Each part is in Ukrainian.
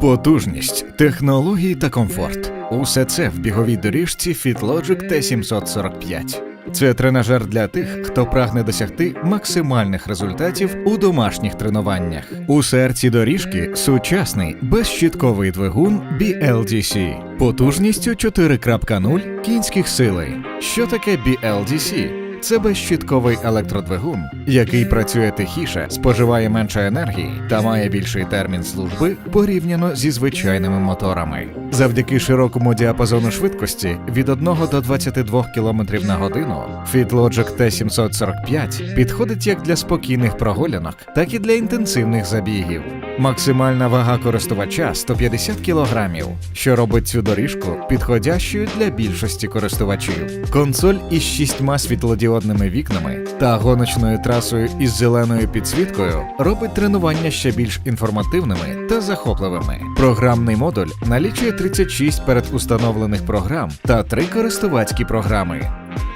Потужність, технології та комфорт. Усе це в біговій доріжці FitLogic T745. Це тренажер для тих, хто прагне досягти максимальних результатів у домашніх тренуваннях. У серці доріжки сучасний безщітковий двигун BLDC потужністю 4.0 кінських сили. Що таке BLDC? Це безщітковий електродвигун, який працює тихіше, споживає менше енергії та має більший термін служби порівняно зі звичайними моторами. Завдяки широкому діапазону швидкості від 1 до 22 км на годину FitLogic T745 підходить як для спокійних прогулянок, так і для інтенсивних забігів. Максимальна вага користувача 150 кг, що робить цю доріжку підходящою для більшості користувачів. Консоль із шістьма світлодіодними вікнами та гоночною трасою із зеленою підсвіткою робить тренування ще більш інформативними та захопливими. Програмний модуль налічує 36 передустановлених програм та 3 користувацькі програми.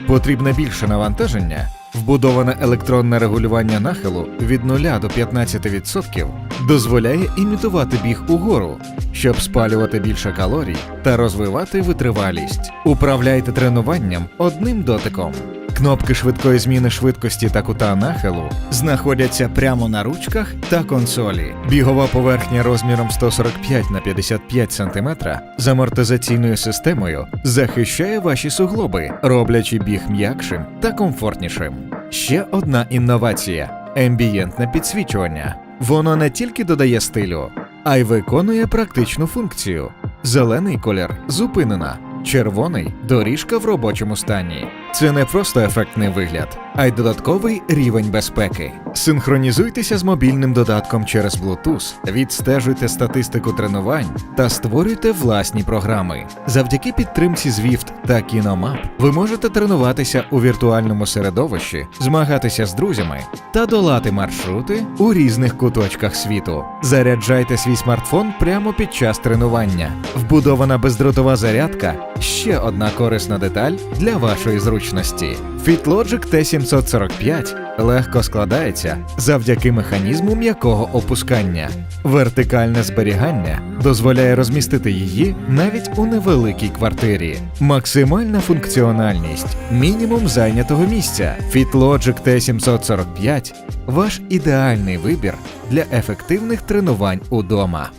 Потрібне більше навантаження. Вбудоване електронне регулювання нахилу від 0 до 15% дозволяє імітувати біг угору, щоб спалювати більше калорій та розвивати витривалість. Управляйте тренуванням одним дотиком. Кнопки швидкої зміни швидкості та кута нахилу знаходяться прямо на ручках та консолі. Бігова поверхня розміром 145 на 55 см з амортизаційною системою захищає ваші суглоби, роблячи біг м'якшим та комфортнішим. Ще одна інновація ембієнтне підсвічування. Воно не тільки додає стилю, а й виконує практичну функцію. Зелений колір зупинена, червоний доріжка в робочому стані. Це не просто ефектний вигляд, а й додатковий рівень безпеки. Синхронізуйтеся з мобільним додатком через Bluetooth, відстежуйте статистику тренувань та створюйте власні програми. Завдяки підтримці Zwift та KinoMap ви можете тренуватися у віртуальному середовищі, змагатися з друзями та долати маршрути у різних куточках світу. Заряджайте свій смартфон прямо під час тренування. Вбудована бездротова зарядка ще одна корисна деталь для вашої зручності. FitLogic T745 легко складається завдяки механізму м'якого опускання. Вертикальне зберігання дозволяє розмістити її навіть у невеликій квартирі. Максимальна функціональність, мінімум зайнятого місця. FitLogic T745 ваш ідеальний вибір для ефективних тренувань удома.